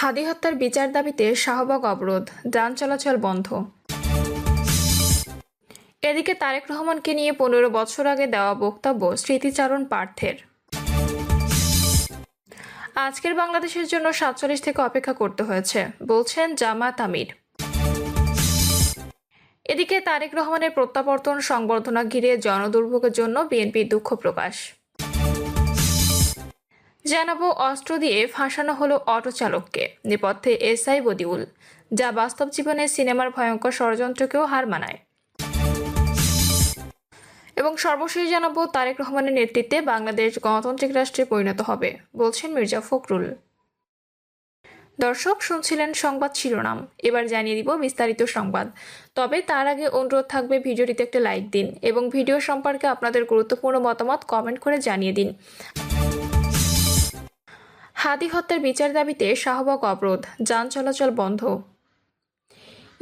হাদি হত্যার বিচার দাবিতে শাহবাগ অবরোধ, যান চলাচল বন্ধ। এদিকে তারেক রহমানকে নিয়ে পনেরো বছর আগে দেওয়া বক্তব্য স্মৃতিচারণ পার্থের। আজকের বাংলাদেশের জন্য সাতচল্লিশ থেকে অপেক্ষা করতে হয়েছে, বলছেন জামাত আমির। এদিকে তারেক রহমানের প্রত্যাবর্তন সংবর্ধনা ঘিরে জনদুর্ভোগের জন্য বিএনপি দুঃখ প্রকাশ। জানাব অস্ত্র দিয়ে ফাঁসানো হলো অটো চালককে। নেপথ্যে এসআই বদিউল, যা বাস্তব জীবনে সিনেমার ভয়ঙ্কর ষড়যন্ত্রকেও হার মানায়। এবং সর্বশেষ জানাব তারেক রহমানের নেতৃত্বে বাংলাদেশ গণতান্ত্রিক রাষ্ট্রে পরিণত হবে, বলছেন মির্জা ফখরুল। দর্শক, শুনছিলেন সংবাদ শিরোনাম। এবার জানিয়ে দিব বিস্তারিত সংবাদ। তবে তার আগে অনুরোধ থাকবে ভিডিওটিতে একটা লাইক দিন এবং ভিডিও সম্পর্কে আপনাদের গুরুত্বপূর্ণ মতামত কমেন্ট করে জানিয়ে দিন। হাদি হত্যার বিচার দাবিতে শাহবাগ অবরোধ, যান চলাচল বন্ধ।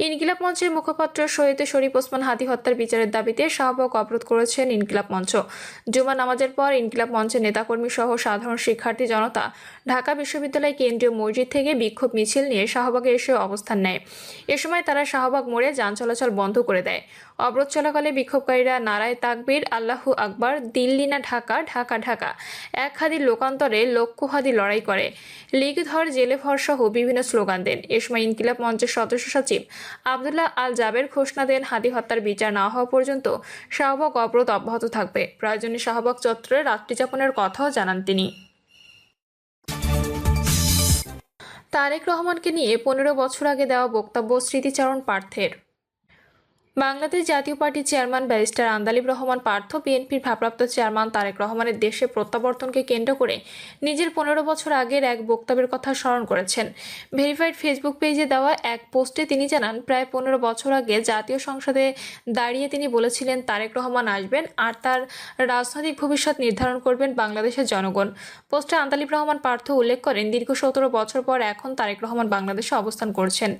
ইনকিলাব মঞ্চের মুখপাত্র শহীদ শরীফ ওসমান হাদি হত্যার বিচারের দাবিতে শাহবাগ অবরোধ করেছেন ইনকিলাব মঞ্চ। জুমা নামাজের পর ইনকিলাব মঞ্চের নেতাকর্মী সহ সাধারণ শিক্ষার্থী জনতা ঢাকা বিশ্ববিদ্যালয় কেন্দ্রীয় মসজিদ থেকে বিক্ষোভ মিছিল নিয়ে শাহবাগে এসে অবস্থান নেয়। এ সময় তারা শাহবাগ মোড়ে যান চলাচল বন্ধ করে দেয়। অবরোধ চলাকালে বিক্ষোভকারীরা নারায় তাকবীর, আল্লাহু আকবর, দিল্লি না ঢাকা ঢাকা ঢাকা। এক হাদি লোকান্তরে লক্ষ হাদি লড়াই করে। লিগ ধর, জেলে ভর সহ বিভিন্ন স্লোগান দেন। এ সময় ইনকিলাব মঞ্চের সদস্য সচিব আবদুল্লাহ আল জাবের ঘোষণা দেন, হাদি হত্যার বিচার না হওয়া পর্যন্ত শাহবাগ অবরোধ অব্যাহত থাকবে। প্রয়োজনে শাহবাগ চত্বরে রাত্রিযাপনের কথাও জানান তিনি। তারেক রহমানকে নিয়ে পনেরো বছর আগে দেওয়া বক্তব্য স্মৃতিচারণ পার্থের। বাংলাদেশ জাতীয় পার্টির চেয়ারম্যান ব্যারিস্টার আন্দালিব রহমান পার্থ বিএনপির ভারপ্রাপ্ত চেয়ারম্যান তারেক রহমানের দেশে প্রত্যাবর্তনকে কেন্দ্র করে নিজের পনেরো বছর আগের এক বক্তব্যের কথা স্মরণ করেছেন। ভেরিফাইড ফেসবুক পেজে দেওয়া এক পোস্টে তিনি জানান, প্রায় পনেরো বছর আগে জাতীয় সংসদে দাঁড়িয়ে তিনি বলেছিলেন, তারেক রহমান আসবেন আর তার রাজনৈতিক ভবিষ্যৎ নির্ধারণ করবেন বাংলাদেশের জনগণ। পোস্টে আন্দালিব রহমান পার্থ উল্লেখ করেন, দীর্ঘ সতেরো বছর পর এখন তারেক রহমান বাংলাদেশে অবস্থান করছেন।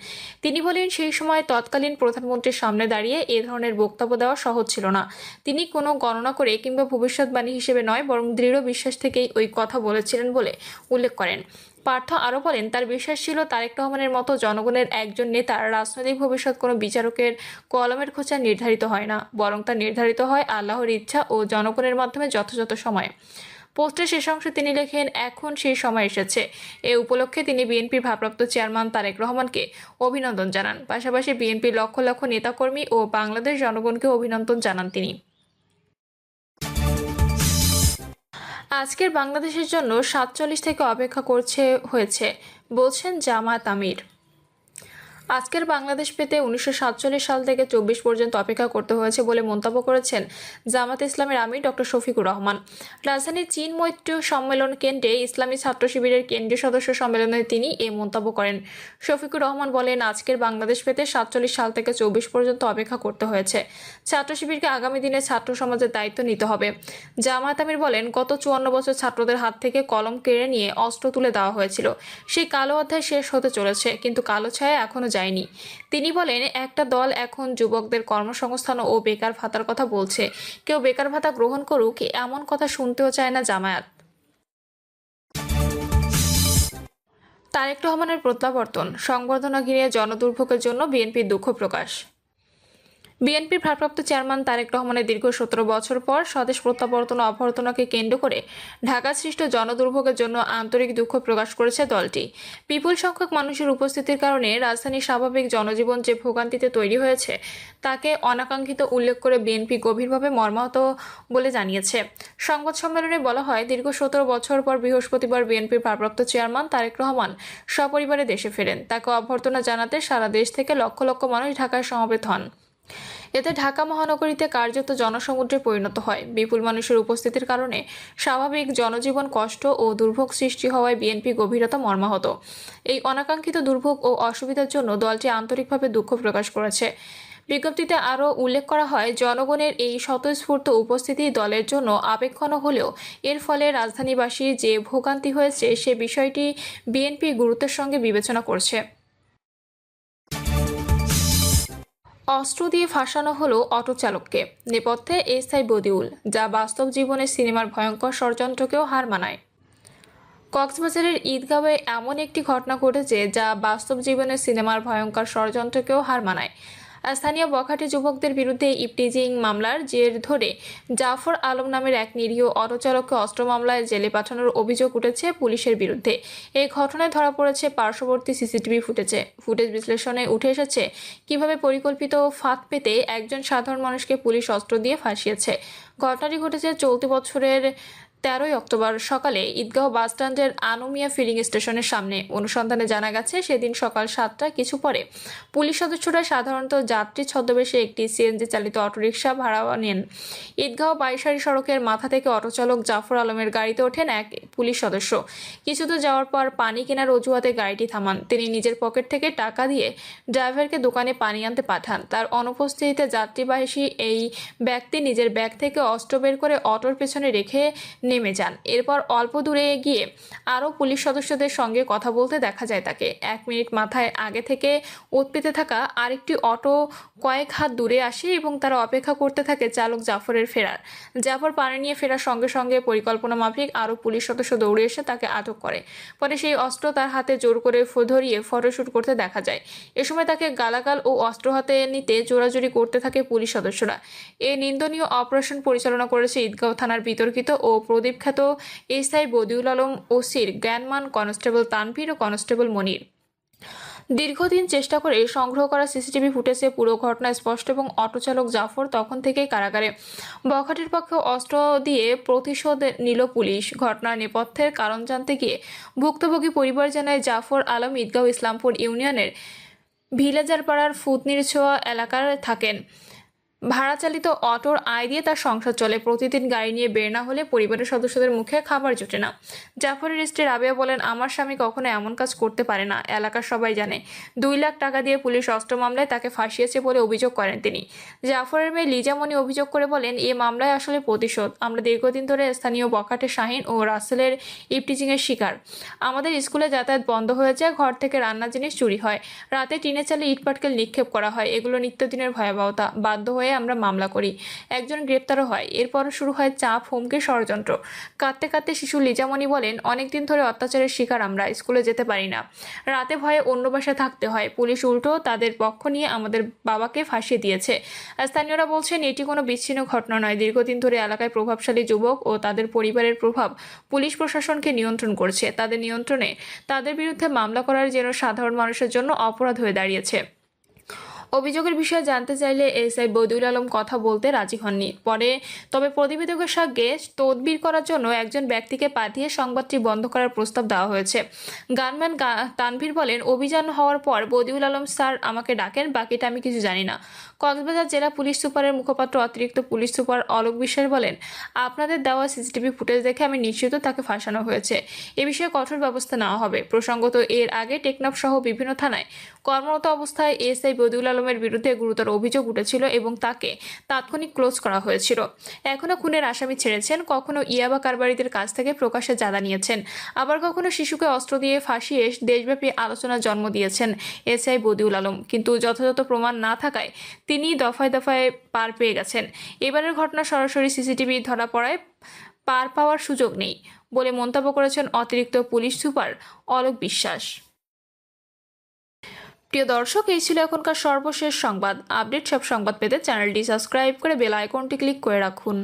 তিনি বলেন, সেই সময় তৎকালীন প্রধানমন্ত্রীর সামনে দাঁড়িয়ে এ ধরনের বক্তব্য দেওয়া সহজ ছিল না। তিনি কোনো গণনা করে কিংবা ভবিষ্যৎবাণী হিসেবে নয়, বরং দৃঢ় বিশ্বাস থেকেই ওই কথা বলেছিলেন বলে উল্লেখ করেন। পার্থ আরও বলেন, তার বিশ্বাস ছিল তারেক রহমানের মতো জনগণের একজন নেতার রাজনৈতিক ভবিষ্যৎ কোনো বিচারকের কলমের খোঁচা নির্ধারিত হয় না, বরং তা নির্ধারিত হয় আল্লাহর ইচ্ছা ও জনগণের মাধ্যমে যথাযথ সময়ে। পোস্টের শেষ অংশে তিনি লেখেন, এখন সেই সময় এসেছে। এ উপলক্ষে তিনি বিএনপির ভারপ্রাপ্ত চেয়ারম্যান তারেক রহমানকে অভিনন্দন জানান। পাশাপাশি বিএনপির লক্ষ লক্ষ নেতাকর্মী ও বাংলাদেশ জনগণকে অভিনন্দন জানান তিনি। আজকের বাংলাদেশের জন্য সাতচল্লিশ থেকে অপেক্ষা করছে, হয়েছে, বলছেন জামাত আমির। আজকের বাংলাদেশ পেতে উনিশশো সাতচল্লিশ সাল থেকে চব্বিশ পর্যন্ত অপেক্ষা করতে হয়েছে বলে মন্তব্য করেছেন জামাত ইসলামের আমির ডক্টর শফিকুর রহমান। রাজধানীর চীন মৈত্র সম্মেলন কেন্দ্রে ইসলামী ছাত্র শিবিরের কেন্দ্রীয় সদস্য সম্মেলনে তিনি এই মন্তব্য করেন। শফিকুর রহমান বলেন, আজকের বাংলাদেশ পেতে সাতচল্লিশ সাল থেকে চব্বিশ পর্যন্ত অপেক্ষা করতে হয়েছে। ছাত্র শিবিরকে আগামী দিনে ছাত্র সমাজের দায়িত্ব নিতে হবে। জামায়াত আমির বলেন, গত চুয়ান্ন বছর ছাত্রদের হাত থেকে কলম কেড়ে নিয়ে অস্ত্র তুলে দেওয়া হয়েছিল। সেই কালো অধ্যায় শেষ হতে চলেছে, কিন্তু কালো ছায়া এখনও যায়নি। তিনি বলেন, একটা দল এখন যুবকদের কর্মসংস্থান ও বেকার ভাতার কথা বলছে। কেউ বেকার ভাতা গ্রহণ করুক, এমন কথা শুনতেও চায় না জামায়াত। তারেক রহমানের প্রত্যাবর্তন। সংবর্ধনা ঘিরে জনদুর্ভোগের জন্য বিএনপির দুঃখ প্রকাশ। বিএনপির ভারপ্রাপ্ত চেয়ারম্যান তারেক রহমানের দীর্ঘ সতেরো বছর পর স্বদেশ প্রত্যাবর্তন অভ্যর্থনাকে কেন্দ্র করে ঢাকা সৃষ্ট জনদুর্ভোগের জন্য আন্তরিক দুঃখ প্রকাশ করেছে দলটি। বিপুল সংখ্যক মানুষের উপস্থিতির কারণে রাজধানীর স্বাভাবিক জনজীবন যে ভোগান্তিতে তৈরি হয়েছে, তাকে অনাকাঙ্ক্ষিত উল্লেখ করে বিএনপি গভীরভাবে মর্মাহত বলে জানিয়েছে। সংবাদ সম্মেলনে বলা হয়, দীর্ঘ সতেরো বছর পর বৃহস্পতিবার বিএনপির ভারপ্রাপ্ত চেয়ারম্যান তারেক রহমান সপরিবারে দেশে ফেরেন। তাকে অভ্যর্থনা জানাতে সারা দেশ থেকে লক্ষ লক্ষ মানুষ ঢাকায় সমবেত হন। এতে ঢাকা মহানগরীতে কার্যত জনসমুদ্রে পরিণত হয়। বিপুল মানুষের উপস্থিতির কারণে স্বাভাবিক জনজীবন কষ্ট ও দুর্ভোগ সৃষ্টি হওয়ায় বিএনপি গভীরতা মর্মাহত। এই অনাকাঙ্ক্ষিত দুর্ভোগ ও অসুবিধার জন্য দলটি আন্তরিকভাবে দুঃখ প্রকাশ করেছে। বিজ্ঞপ্তিতে আরও উল্লেখ করা হয়, জনগণের এই স্বতঃস্ফূর্ত উপস্থিতি দলের জন্য আবেক্ষণ হলেও এর ফলে রাজধানীবাসী যে ভোগান্তি হয়েছে সে বিষয়টি বিএনপি গুরুত্বের সঙ্গে বিবেচনা করছে। অস্ত্র দিয়ে ফাঁসানো হলো অটো চালককে নেপথ্যে এসআই বদিউল, যা বাস্তব জীবনে সিনেমার ভয়ঙ্কর ষড়যন্ত্রকেও হার মানায়। কক্সবাজারের ঈদগাঁওয়ে এমন একটি ঘটনা ঘটেছে, যা বাস্তব জীবনে সিনেমার ভয়ঙ্কর ষড়যন্ত্রকেও হার মানায়। স্থানীয় বখাটে যুবকদের বিরুদ্ধে ইপটিজিং মামলার জের ধরে জাফর আলম নামের এক নিরীহ অটোচালককে অস্ত্র মামলায় জেলে পাঠানোর অভিযোগ উঠেছে পুলিশের বিরুদ্ধে। এই ঘটনায় ধরা পড়েছে পার্শ্ববর্তী সিসিটিভি ফুটেজে। ফুটেজ বিশ্লেষণে উঠে এসেছে কীভাবে পরিকল্পিত ফাঁদ পেতে একজন সাধারণ মানুষকে পুলিশ অস্ত্র দিয়ে ফাঁসিয়েছে। ঘটনাটি ঘটেছে চলতি বছরের তেরোই অক্টোবর সকালে ঈদগাঁও বাসস্ট্যান্ডের আনুমিয়া ফিলিং স্টেশনের সামনে অনুসন্ধানে জানা গেছে, সেদিন সকাল সাতটা কিছু পরে পুলিশ সদস্যরা সাধারণত যাত্রী ছদ্মবেশে একটি সিএনজি চালিত অটোরিকশা ভাড়া নেন। ঈদগাঁও বাইশারি সড়কের মাথা থেকে অটোচালক জাফর আলমের গাড়িতে ওঠেন এক পুলিশ সদস্য। কিছু দূর যাওয়ার পর পানি কেনার অজুহাতে গাড়িটি থামান। তিনি নিজের পকেট থেকে টাকা দিয়ে ড্রাইভারকে দোকানে পানি আনতে পাঠান। তার অনুপস্থিতিতে যাত্রীবাহী এই ব্যক্তি নিজের ব্যাগ থেকে অস্ত্র বের করে অটোর পেছনে রেখে নেমে যান। এরপর অল্প দূরে গিয়ে আরও পুলিশ সদস্যদের সঙ্গে কথা বলতে দেখা যায় তাকে। এক মিনিট মাথায় আগে থেকে উৎপেতে থাকা আরেকটি অটো কয়েক হাত দূরে আসে এবং তারা অপেক্ষা করতে থাকে চালক জাফরের ফেরার। জাফর পানি নিয়ে ফেরার সঙ্গে সঙ্গে পরিকল্পনা মাফিক আরও পুলিশ সদস্য দৌড়ে এসে তাকে আটক করে। পরে সেই অস্ত্র তার হাতে জোর করে ধরিয়ে ফটোশ্যুট করতে দেখা যায়। এ সময় তাকে গালাগাল ও অস্ত্র হাতে নিতে জোরাজুরি করতে থাকে পুলিশ সদস্যরা। এই নিন্দনীয় অপারেশন পরিচালনা করেছে ঈদগাঁও থানার বিতর্কিত ও প্রদীপ খ্যাত এসআই বদিউল আলম ওসির জ্ঞানমান কনস্টেবল তানভীর ও কনস্টেবল মনির। দীর্ঘদিন চেষ্টা করে সংগ্রহ করা সিসিটিভি ফুটেজে পুরো ঘটনা স্পষ্ট এবং অটোচালক জাফর তখন থেকেই কারাগারে। বখাটের পক্ষে অস্ত্র দিয়ে প্রতিশোধ নিল পুলিশ। ঘটনার নেপথ্যের কারণ জানতে গিয়ে ভুক্তভোগী পরিবার জানায় জাফর আলম ঈদগাঁও ইসলামপুর ইউনিয়নের ভিলেজারপাড়ার ফুতনির ছোঁয়া এলাকার থাকেন। ভাড়া চালিত অটোর আয় দিয়ে তার সংসার চলে। প্রতিদিন গাড়ি নিয়ে বের না হলে পরিবারের সদস্যদের মুখে খাবার জোটে না। জাফরের স্ত্রী রাবেয়া বলেন, আমার স্বামী কখনো এমন কাজ করতে পারে না। এলাকার সবাই জানে, দুই লাখ টাকা দিয়ে পুলিশ অস্ত্র মামলায় তাকে ফাঁসিয়েছে বলে অভিযোগ করেন তিনি। জাফরের মেয়ে লিজামণি অভিযোগ করে বলেন, এ মামলায় আসলে প্রতিশোধ। আমরা দীর্ঘদিন ধরে স্থানীয় বখাটে শাহিন ও রাসেলের ইপটিজিংয়ের শিকার। আমাদের স্কুলে যাতায়াত বন্ধ হয়ে যায়, ঘর থেকে রান্না জিনিস চুরি হয়। রাতে টিনে চালে ইটপাটকেল নিক্ষেপ করা হয়। এগুলো নিত্যদিনের ভয়াবহতা। বাধ্য হয়ে আমরা মামলা করি। একজন গ্রেপ্তারও হয়। এরপর শুরু হয় চাপ, হুমকি, ষড়যন্ত্র। কাঁদতে কাঁদতে শিশু লিজামণি বলেন, অনেকদিন ধরে অত্যাচারের শিকার আমরা, স্কুলে যেতে পারি না। রাতে ভয়ে অন্য বাসায় থাকতে হয়। পুলিশ উল্টো তাদের পক্ষ নিয়ে আমাদের বাবাকে ফাঁসিয়ে দিয়েছে। স্থানীয়রা বলছেন, এটি কোনো বিচ্ছিন্ন ঘটনা নয়। দীর্ঘদিন ধরে এলাকায় প্রভাবশালী যুবক ও তাদের পরিবারের প্রভাব পুলিশ প্রশাসনকে নিয়ন্ত্রণ করছে। তাদের নিয়ন্ত্রণে তাদের বিরুদ্ধে মামলা করার যেন সাধারণ মানুষের জন্য অপরাধ হয়ে দাঁড়িয়েছে। অভিযোগের বিষয়ে জানতে চাইলে এসআই বদিউল আলম কথা বলতে রাজি হননি। পরে তবে প্রতিবেদকের সঙ্গে তদবির করার জন্য একজন ব্যক্তিকে পাঠিয়ে সংবাদটি বন্ধ করার প্রস্তাব দেওয়া হয়েছে। গানম্যান তানভীর বলেন, অভিযান হওয়ার পর বদিউল আলম স্যার আমাকে ডাকেন, বাকিটা আমি কিছু জানি না। কক্সবাজার জেলা পুলিশ সুপারের মুখপাত্র অতিরিক্ত পুলিশ সুপার অলোক বিশ্বাস বলেন, আপনাদের দেওয়া সিসিটিভি ফুটেজ দেখে আমি নিশ্চিত তাকে ফাঁসানো হয়েছে। এ বিষয়ে কঠোর ব্যবস্থা নেওয়া হবে। প্রসঙ্গত, এর আগে টেকনাফ সহ বিভিন্ন থানায় কর্মরত অবস্থায় এসআই বদিউল আলমের বিরুদ্ধে গুরুতর অভিযোগ উঠেছিল এবং তাকে তাৎক্ষণিক ক্লোজ করা হয়েছিল। এখনও খুনের আসামি ছেড়েছেন, কখনো ইয়াবা কারবারিদের কাছ থেকে প্রকাশ্যে চাঁদা নিয়েছেন। আবার কখনো শিশুকে অস্ত্র দিয়ে ফাঁসিয়ে দেশব্যাপী আলোচনার জন্ম দিয়েছেন এসআই বদিউল আলম। কিন্তু যথাযথ প্রমাণ না থাকায় তিনি দফায় দফায় পার পেয়ে গেছেন। এবারের ঘটনা সরাসরি সিসিটিভি ধরা পড়ায় পার পাওয়ার সুযোগ নেই বলে মন্তব্য করেছেন অতিরিক্ত পুলিশ সুপার অলোক বিশ্বাস। প্রিয় দর্শক, এই ছিল এখনকার সর্বশেষ সংবাদ। আপডেট সব সংবাদ পেতে চ্যানেলটি সাবস্ক্রাইব করে বেল আইকনটি ক্লিক করে রাখুন।